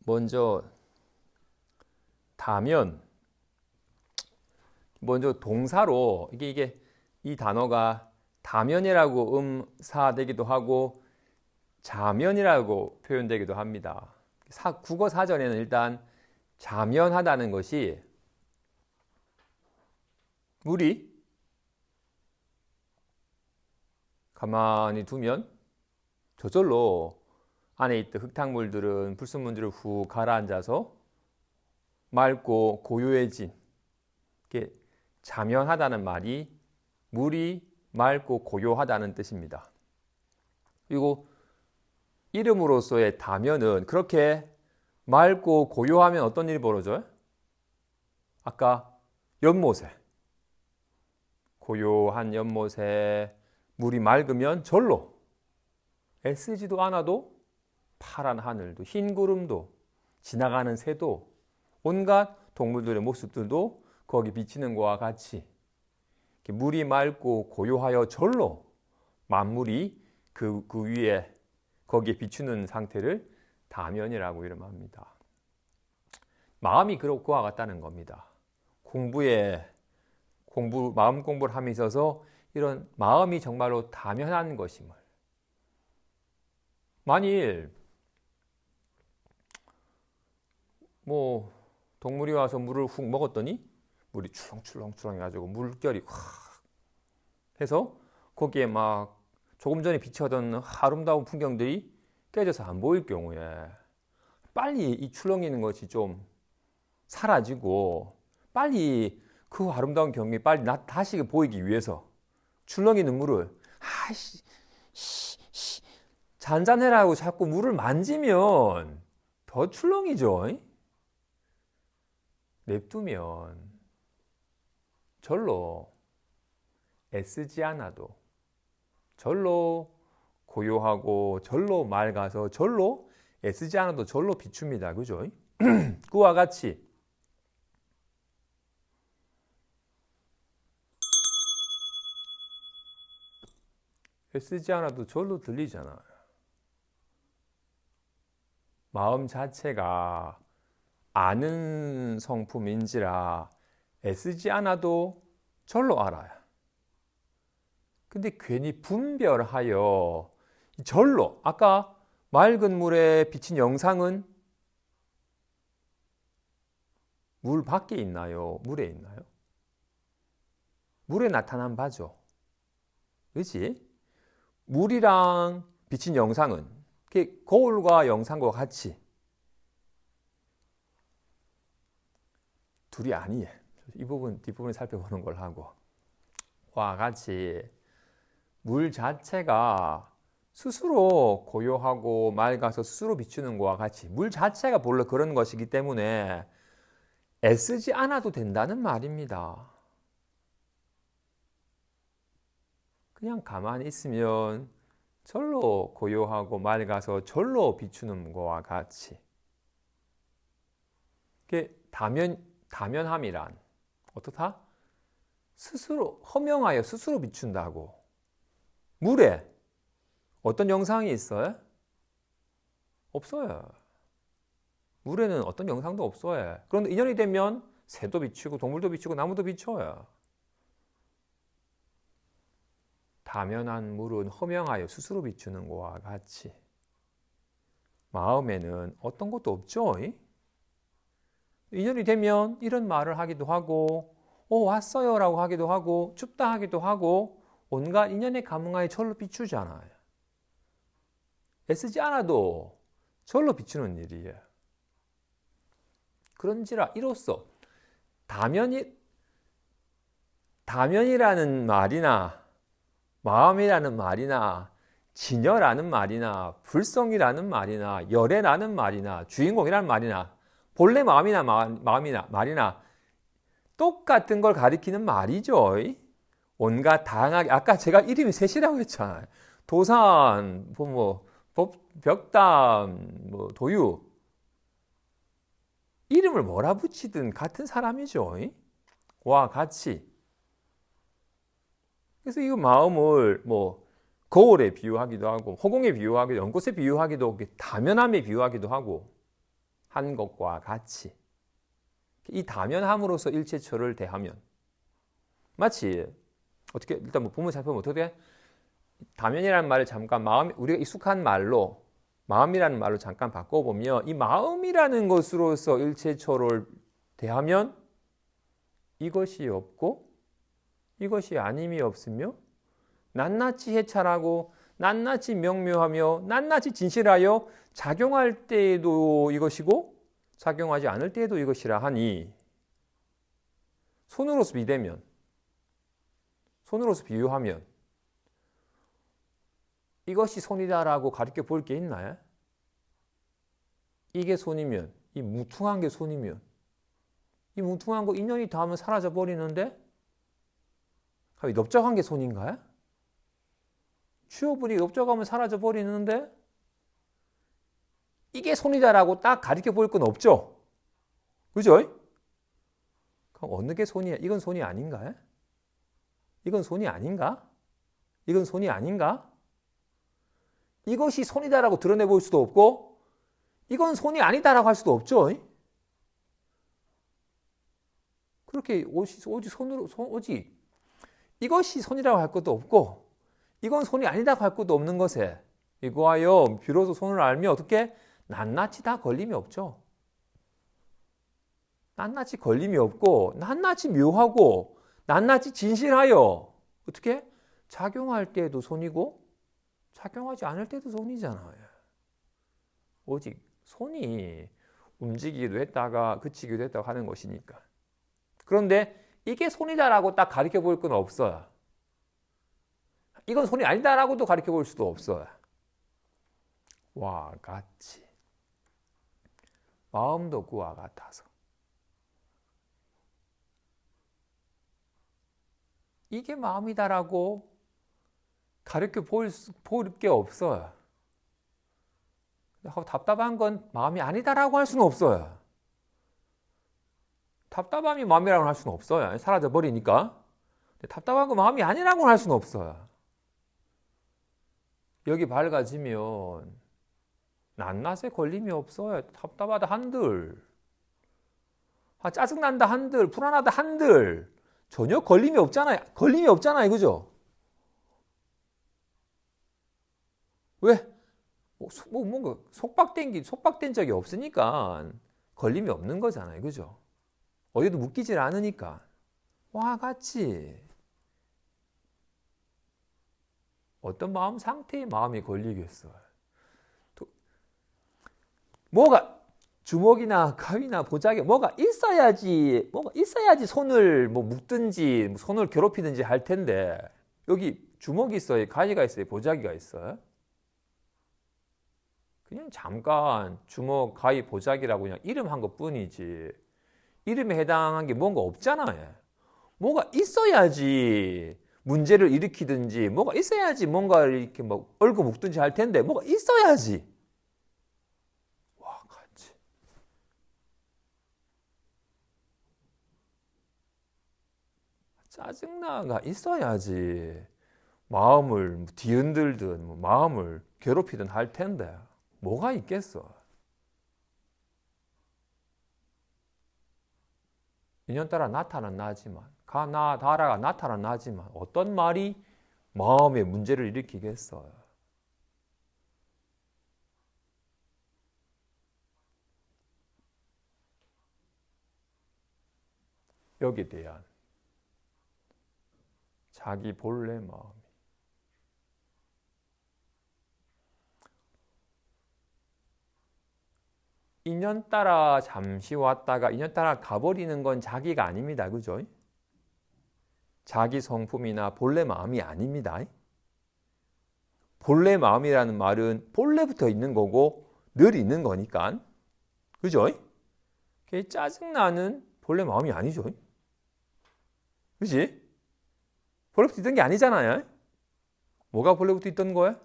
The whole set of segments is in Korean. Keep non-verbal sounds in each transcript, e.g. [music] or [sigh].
먼저 다면 먼저 동사로 이게 이게 이 단어가 다면이라고 음사되기도 하고 자면이라고 표현되기도 합니다. 사, 국어 사전에는 일단 자면하다는 것이 물이 가만히 두면 저절로 안에 있던 흙탕물들은 불순물들을 후 가라앉아서 맑고 고요해진 이게 자면하다는 말이 물이 맑고 고요하다는 뜻입니다. 그리고 이름으로서의 다면은 그렇게 맑고 고요하면 어떤 일이 벌어져요? 아까 연못에 고요한 연못에 물이 맑으면 절로 애쓰지도 않아도 파란 하늘도 흰 구름도 지나가는 새도 온갖 동물들의 모습들도 거기 비치는 것과 같이 물이 맑고 고요하여 절로 만물이 그, 그 위에 거기에 비추는 상태를 다면이라고 이름합니다. 마음이 그와 같다는 겁니다. 공부에 공부 마음 공부를 함에 있어서 이런 마음이 정말로 다면한 것임을 만일 뭐 동물이 와서 물을 훅 먹었더니 물이 출렁출렁출렁 해가지고 물결이 확 해서 거기에 막 조금 전에 비춰던 아름다운 풍경들이 깨져서 안 보일 경우에 빨리 이 출렁이는 것이 좀 사라지고 빨리 그 아름다운 경이 빨리 나, 다시 보이기 위해서 출렁이는 물을 아씨 잔잔해라고 자꾸 물을 만지면 더 출렁이죠. 냅두면 절로 애쓰지 않아도 절로 고요하고 절로 맑아서 절로 애쓰지 않아도 절로 비춥니다. 그죠? [clears throat] 그와 같이 애쓰지 않아도 절로 들리잖아요. 마음 자체가 아는 성품인지라 애쓰지 않아도 절로 알아요. 근데 괜히 분별하여 절로 아까 맑은 물에 비친 영상은 물 밖에 있나요? 물에 있나요? 물에 나타난 바죠. 그렇지? 물이랑 비친 영상은 거울과 영상과 같이 둘이 아니에요. 이 부분 뒷부분 살펴보는 걸 하고 와 같이 물 자체가 스스로 고요하고 맑아서 스스로 비추는 것과 같이 물 자체가 본래 그런 것이기 때문에 애쓰지 않아도 된다는 말입니다. 그냥 가만히 있으면 절로 고요하고 맑아서 절로 비추는 것과 같이 다면 다면함이란 어떻다? 스스로 허명하여 스스로 비춘다고. 물에 어떤 영상이 있어요? 없어요. 물에는 어떤 영상도 없어요. 그런데 인연이 되면 새도 비추고 동물도 비추고 나무도 비춰요. 다면한 물은 허명하여 스스로 비추는 것과 같이 마음에는 어떤 것도 없죠. 인연이 되면 이런 말을 하기도 하고 어 왔어요 라고 하기도 하고 춥다 하기도 하고 온갖 인연의 감흥하에 절로 비추잖아요. 애쓰지 않아도 절로 비추는 일이에요. 그런지라 이로써 다면이 다면이라는 말이나 마음이라는 말이나 진여라는 말이나 불성이라는 말이나 열애라는 말이나 주인공이라는 말이나 본래 마음이나 마 음이나 말이나 똑같은 걸 가리키는 말이죠. 온갖 다양하게 아까 제가 이름이 셋이라고 했잖아요. 도산, 뭐, 법, 벽담, 뭐 도유 이름을 뭐라 붙이든 같은 사람이죠. 와 같이. 그래서 이 마음을 뭐 거울에 비유하기도 하고 허공에 비유하기도 연꽃에 비유하기도 다면함에 비유하기도 하고 한 것과 같이 이 다면함으로써 일체처를 대하면 마치 어떻게 일단 뭐 보면 살펴보면 어떻게 돼? 다면이라는 말을 잠깐 마음 우리가 익숙한 말로 마음이라는 말로 잠깐 바꿔보면 이 마음이라는 것으로서 일체처를 대하면 이것이 없고 이것이 아님이 없으며 낱낱이 해찰하고 낱낱이 명묘하며 낱낱이 진실하여 작용할 때에도 이것이고 작용하지 않을 때에도 이것이라 하니 손으로서 비대면 손으로서 비유하면 이것이 손이다라고 가르쳐 볼 게 있나요? 이게 손이면 이 무퉁한 게 손이면 이 뭉퉁한 거 인연이 닿으면 사라져 버리는데 이 넓적한 게 손인가요? 취업분이 넓적하면 사라져 버리는데 이게 손이다라고 딱 가리켜 볼건 없죠. 그죠? 그럼 어느 게 손이야? 이건 손이 아닌가요? 이건 손이 아닌가? 이건 손이 아닌가? 이것이 손이다라고 드러내 볼 수도 없고 이건 손이 아니다라고 할 수도 없죠. 그렇게 오지 손으로 손, 오지 이것이 손이라고 할 것도 없고 이건 손이 아니다고 할 것도 없는 것에 이거하여 비로소 손을 알면 어떻게 낱낱이 다 걸림이 없죠. 낱낱이 걸림이 없고 낱낱이 묘하고 낱낱이 진실하여 어떻게 작용할 때도 손이고 작용하지 않을 때도 손이잖아요. 오직 손이 움직이기도 했다가 그치기도 했다고 하는 것이니까. 그런데 이게 손이다라고 딱 가르쳐 볼 건 없어요. 이건 손이 아니다라고도 가르쳐 볼 수도 없어요. 와 같이 마음도 그와 같아서 이게 마음이다라고 가르쳐 볼게 없어요. 답답한 건 마음이 아니다라고 할 수는 없어요. 답답함이 마음이라고 할 수는 없어요. 사라져 버리니까. 답답한 거 마음이 아니라고 할 수는 없어요. 여기 밝아지면 낱낱에 걸림이 없어요. 답답하다 한들. 아, 짜증난다 한들. 불안하다 한들. 전혀 걸림이 없잖아요. 걸림이 없잖아요. 그죠? 왜? 뭐, 뭐 뭔가 속박된 게 속박된 적이 없으니까 걸림이 없는 거잖아요. 그죠? 어디도 묶이질 않으니까 와 같이 어떤 마음 상태의 마음이 걸리겠어요. 뭐가 주먹이나 가위나 보자기 뭐가 있어야지 뭐가 있어야지 손을 뭐 묶든지 뭐 손을 괴롭히든지 할 텐데 여기 주먹이 있어요 가위가 있어요 보자기가 있어요 그냥 잠깐 주먹 가위 보자기라고 그냥 이름 한 것 뿐이지 이름에 해당한 게 뭔가 없잖아요. 뭐가 있어야지 문제를 일으키든지 뭐가 있어야지 뭔가 이렇게 막 얼고 묶든지 할 텐데 뭐가 있어야지. 와, 같이. 짜증나가 있어야지 마음을 뒤흔들든 뭐 마음을 괴롭히든 할 텐데 뭐가 있겠어. 인연따라 나타는 나지만 가나다라가 나타는 나지만 어떤 말이 마음의 문제를 일으키겠어요. 여기에 대한 자기 본래 마음. 인연 따라 잠시 왔다가 인연 따라 가버리는 건 자기가 아닙니다. 그죠? 자기 성품이나 본래 마음이 아닙니다. 본래 마음이라는 말은 본래부터 있는 거고 늘 있는 거니까. 그죠? 짜증나는 본래 마음이 아니죠. 그지? 본래부터 있던 게 아니잖아요. 뭐가 본래부터 있던 거야?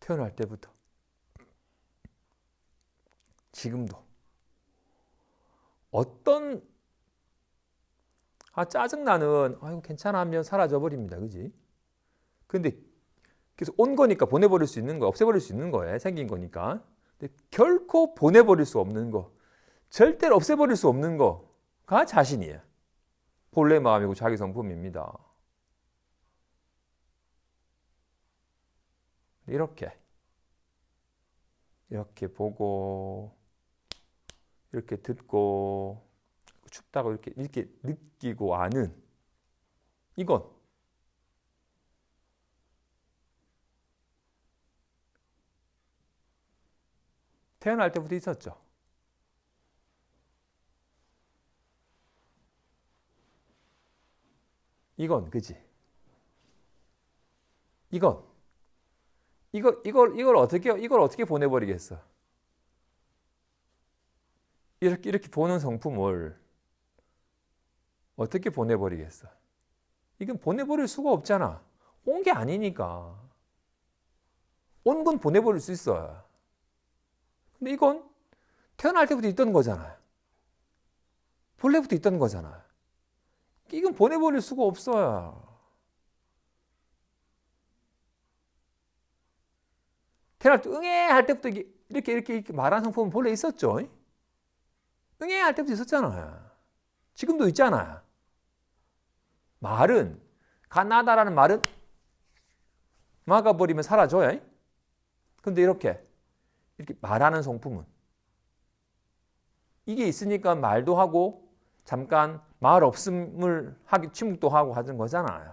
태어날 때부터. 지금도 어떤 아 짜증나는 아이고 괜찮아 하면 사라져 버립니다. 그지? 근데 그래서 온 거니까 보내버릴 수 있는 거 없애버릴 수 있는 거예요. 생긴 거니까. 근데 결코 보내버릴 수 없는 거, 절대로 없애버릴 수 없는 거가 자신이에요. 본래 마음이고 자기 성품입니다. 이렇게 이렇게 보고 이렇게 듣고 춥다고 이렇게 이렇게 느끼고 아는 이건 태어날 때부터 있었죠. 이건 그지? 이건 이걸 이걸 이걸 어떻게 이걸 어떻게 보내버리겠어? 이렇게 이렇게 보는 성품을 어떻게 보내버리겠어? 이건 보내버릴 수가 없잖아. 온 게 아니니까. 온 건 보내버릴 수 있어요. 근데 이건 태어날 때부터 있던 거잖아요. 본래부터 있던 거잖아요. 이건 보내버릴 수가 없어요. 태어날 때 응애 할 때부터 이렇게 이렇게 이렇게 말하는 성품은 본래 있었죠. 응애 할 때부터 있었잖아요. 지금도 있잖아요. 말은 가나다라는 말은 막아버리면 사라져요. 근데 이렇게 이렇게 말하는 성품은 이게 있으니까 말도 하고 잠깐 말 없음을 하기 침묵도 하고 하는 거잖아요.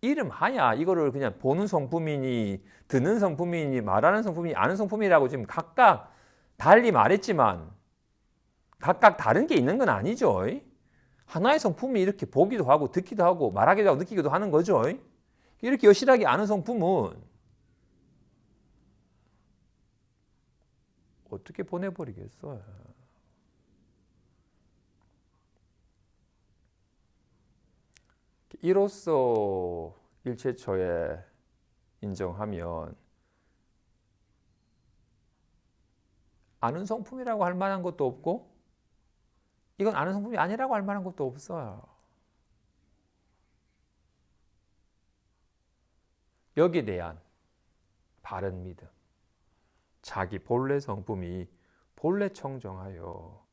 이름 하야 이거를 그냥 보는 성품이니 듣는 성품이니 말하는 성품이니 아는 성품이라고 지금 각각 달리 말했지만 각각 다른 게 있는 건 아니죠. 하나의 성품이 이렇게 보기도 하고 듣기도 하고 말하기도 하고 느끼기도 하는 거죠. 이렇게 여실하게 아는 성품은 어떻게 보내버리겠어요? 이로써 일체처에 인정하면 아는 성품이라고 할 만한 것도 없고 이건 아는 성품이 아니라고 할 만한 것도 없어요. 여기에 대한 바른 믿음. 자기 본래 성품이 본래 청정하여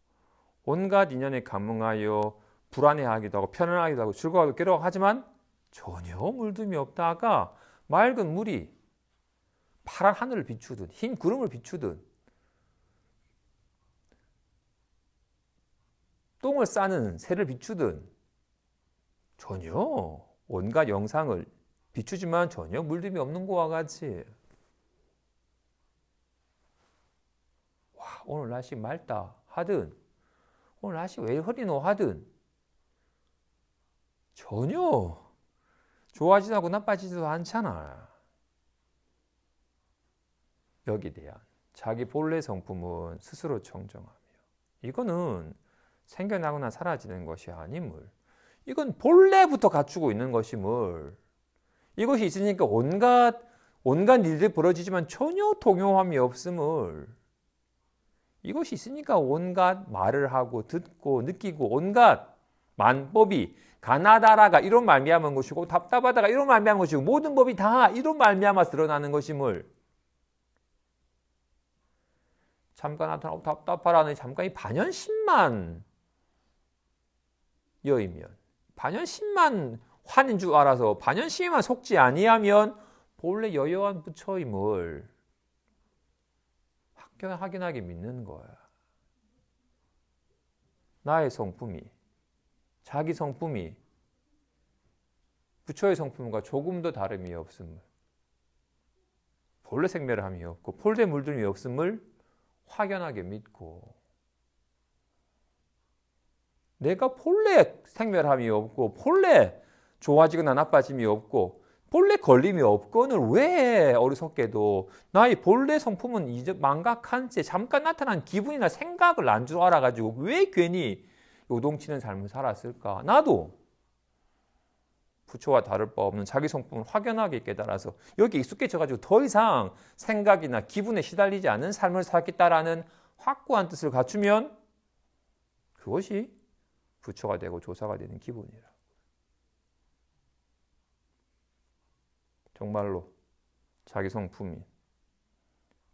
온갖 인연에 감흥하여 불안해하기도 하고 편안하기도 하고 즐거워하고 괴로워하지만 전혀 물듦이 없다가 맑은 물이 파란 하늘을 비추듯 흰 구름을 비추듯 똥을 싸는 새를 비추든 전혀 온갖 영상을 비추지만 전혀 물듦이 없는 것과 같이 와 오늘 날씨 맑다 하든 오늘 날씨 왜 흐리노 하든 전혀 좋아지도 않고 나빠지지도 않잖아. 여기 대한 자기 본래 성품은 스스로 청정하며 이거는 생겨나거나 사라지는 것이 아님을. 이건 본래부터 갖추고 있는 것임을. 이것이 있으니까 온갖 온갖 일들이 벌어지지만 전혀 동요함이 없음을. 이것이 있으니까 온갖 말을 하고 듣고 느끼고 온갖 만법이 가나다라가 이런 말미암은 것이고 답답하다가 이런 말미암은 것이고 모든 법이 다 이런 말미암아 드러나는 것임을. 잠깐 나타나고 답답하라는 잠깐 이 반연심만 여이면 반연심만 환인 줄 알아서 반연심만 속지 아니하면 본래 여여한 부처임을 확연하게 믿는 거야. 나의 성품이 자기 성품이 부처의 성품과 조금도 다름이 없음을 본래 생멸함이 없고 폴대 물들이 없음을 확연하게 믿고 내가 본래 생멸함이 없고 본래 좋아지거나 나빠짐이 없고 본래 걸림이 없건을 왜 어리석게도 나의 본래 성품은 이제 망각한 채 잠깐 나타난 기분이나 생각을 안 줄 알아가지고 왜 괜히 요동치는 삶을 살았을까? 나도 부처와 다를 바 없는 자기 성품을 확연하게 깨달아서 여기 익숙해져가지고 더 이상 생각이나 기분에 시달리지 않는 삶을 살겠다라는 확고한 뜻을 갖추면 그것이 부처가 되고 조사가 되는 기분이라. 정말로 자기 성품이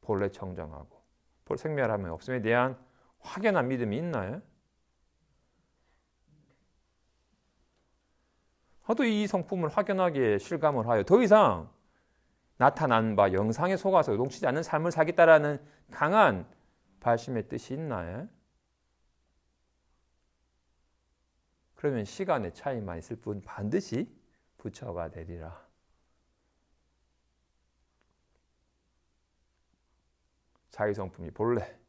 본래 청정하고 볼 생멸함이 없음에 대한 확연한 믿음이 있나요? 하도 이 성품을 확연하게 실감을 하여 더 이상 나타난 바 영상에 속아서 용치지 않는 삶을 살겠다라는 강한 발심의 뜻이 있나요? 그러면 시간의 차이만 있을 뿐 반드시 부처가 되리라. 자기 성품이 본래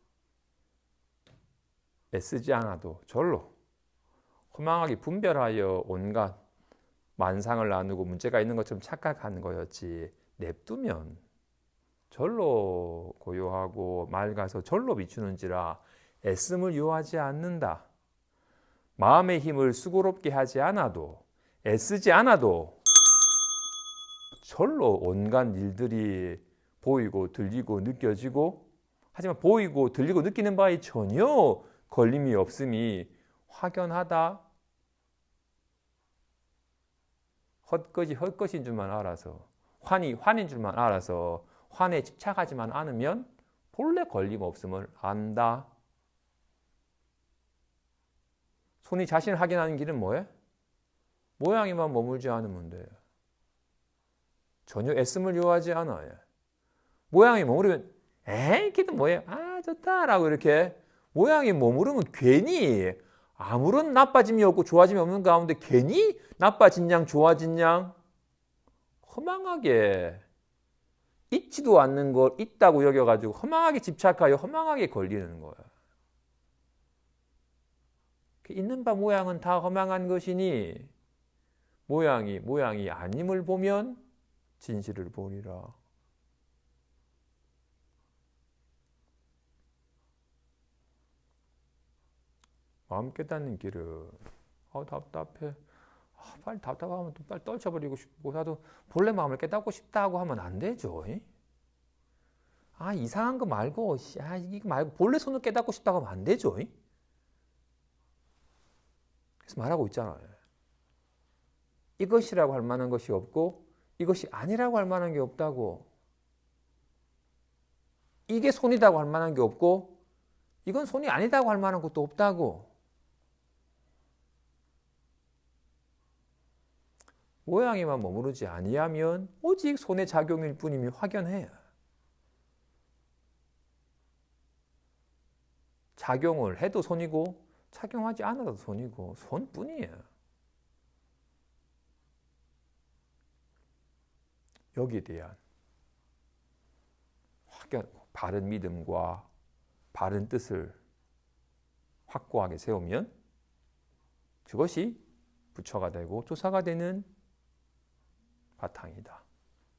애쓰지 않아도 절로 허망하게 분별하여 온갖 만상을 나누고 문제가 있는 것처럼 착각하는 거였지 냅두면 절로 고요하고 맑아서 절로 비추는지라 애씀을 요하지 않는다. 마음의 힘을 수고롭게 하지 않아도 애쓰지 않아도 절로 온갖 일들이 보이고 들리고 느껴지고 하지만 보이고 들리고 느끼는 바에 전혀 걸림이 없음이 확연하다. 헛것이 헛것인 줄만 알아서 환이 환인 줄만 알아서 환에 집착하지만 않으면 본래 걸림 없음을 안다. 손이 자신을 확인하는 길은 뭐예요? 모양이만 머물지 않으면 돼요. 전혀 애씀을 요하지 않아요. 모양이 머무르면 에이 걔도 뭐예요? 아 좋다라고 이렇게 모양이 머무르면 괜히 아무런 나빠짐이 없고 좋아짐이 없는 가운데 괜히 나빠진 양 좋아진 양 허망하게 있지도 않는 걸 있다고 여겨가지고 허망하게 집착하여 허망하게 걸리는. 그 있는 바 모양은 다 허망한 것이니 모양이 모양이 아님을 보면 진실을 보리라. 마음 깨닫는 길은 아 답답해. 아, 빨리 답답하면 또 빨리 떨쳐버리고 싶고 나도 본래 마음을 깨닫고 싶다고 하면 안 되죠. 이? 아 이상한 거 말고 씨, 아 이거 말고 본래 손을 깨닫고 싶다고 하면 안 되죠. 말하고 있잖아요. 이것이라고 할 만한 것이 없고 이것이 아니라고 할 만한 게 없다고. 이게 손이라고 할 만한 게 없고 이건 손이 아니다고 할 만한 것도 없다고. 모양에만 머무르지 아니하면 오직 손의 작용일 뿐임이 확연해. 작용을 해도 손이고 착용하지 않아도 손이고 손뿐이에요. 여기에 대한 확연 바른 믿음과 바른 뜻을 확고하게 세우면 그것이 부처가 되고 조사가 되는 바탕이다.